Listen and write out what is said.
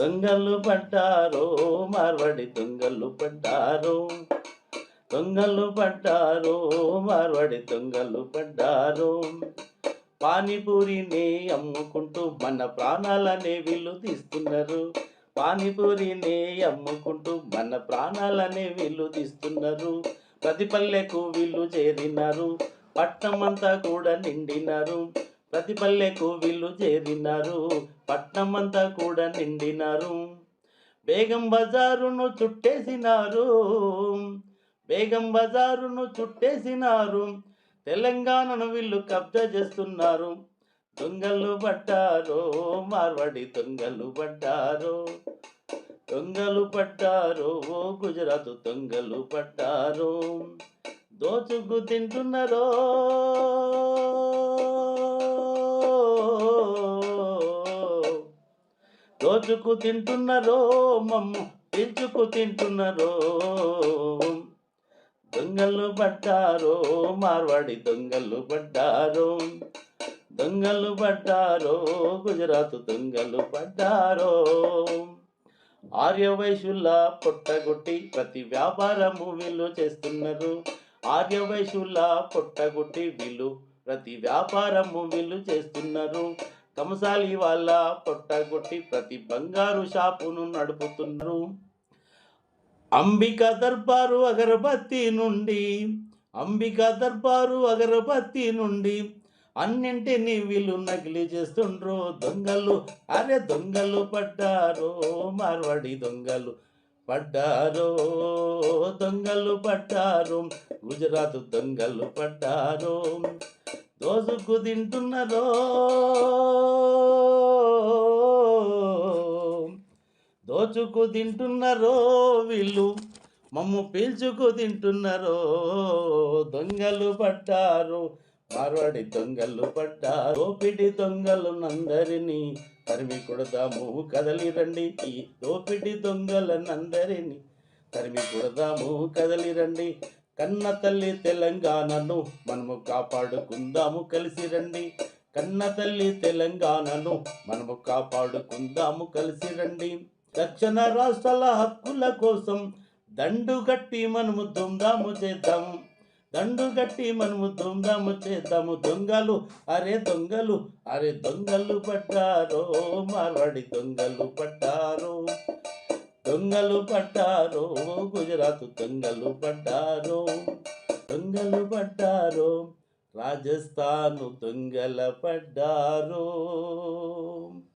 దొంగలు పడ్డారో మార్వాడి దొంగలు పడ్డారో. దొంగలు పడ్డారో మార్వడి దొంగలు పడ్డారో. పానీపూరిని అమ్ముకుంటూ మన ప్రాణాలనే వీళ్ళు తీస్తున్నారు. పానీపూరిని అమ్ముకుంటూ మన ప్రాణాలనే వీళ్ళు తీస్తున్నారు. ప్రతి పల్లెకు వీళ్ళు చేరినారు. పట్నమంతా కూడా నిండినారు. ప్రతి పల్లెకు వీళ్ళు చేరినారు. పట్నమంతా కూడా నిండినారు. బేగం బజారును చుట్టేసినారు. బేగం బజారును చుట్టేసినారు. తెలంగాణను వీళ్ళు కబ్జా చేస్తున్నారు. దొంగలు పడ్డారో మార్వాడి దొంగలు పడ్డారో. దొంగలు పడ్డారో గుజరాత్ దొంగలు పడ్డారో. దోచుకు తింటున్నారో. దోచుకు తింటున్నారో మమ్ము పీల్చుకు తింటున్నారో దొంగలు పడ్డారో మార్వాడి దొంగలు పడ్డారో. దొంగలు పడ్డారో గుజరాత్ దొంగలు పడ్డారో. ఆర్యవైశ్యుల పొట్టగొట్టి ప్రతి వ్యాపారము వీళ్ళు చేస్తున్నారు. ఆర్యవైశ్యుల పొట్టగొట్టి వీళ్ళు ప్రతి వ్యాపారము వీళ్ళు చేస్తున్నారు. కంసాలి వాళ్ళ పొట్టగొట్టి ప్రతి బంగారు షాపును నడుపుతున్నారు. అంబిక దర్బారు అగరబత్తి నుండి అంబిక దర్బారు అగరబత్తి నుండి అన్నింటినీ వీళ్ళు నకిలీ చేస్తుండ్రు. దొంగలు అరే దొంగలు పడ్డారో మార్వాడి దొంగలు పడ్డారో దొంగలు పడ్డారు గుజరాత్ దొంగలు పడ్డారు. రోజుకు తింటున్నదో దోచుకు తింటున్నారో వీళ్ళు మమ్ము పీల్చుకు తింటున్నారో దొంగలు పట్టారు మార్వాడి దొంగలు పట్టారు. దోపిడి దొంగలు నందరిని తరిమి కొడదాము కదలి రండి. ఈ దోపిడి దొంగలనందరినీ తరిమి కొడదాము కదలి రండి. కన్న తల్లి తెలంగాణను మనము కాపాడుకుందాము కలిసి రండి. కన్న తల్లి తెలంగాణను మనము కాపాడుకుందాము కలిసి రండి. దక్షిణ రాష్ట్రాల హక్కుల కోసం దండు గట్టి మనము దుందాము చేద్దాము దండు గట్టి మనము దుందాము చేద్దాము. దొంగలు అరే దొంగలు అరే దొంగలు పడ్డారో మార్వాడి దొంగలు పడ్డారో. దొంగలు పడ్డారో గుజరాత్ దొంగలు పడ్డారో దొంగలు పడ్డారో రాజస్థాను దొంగల పడ్డారో.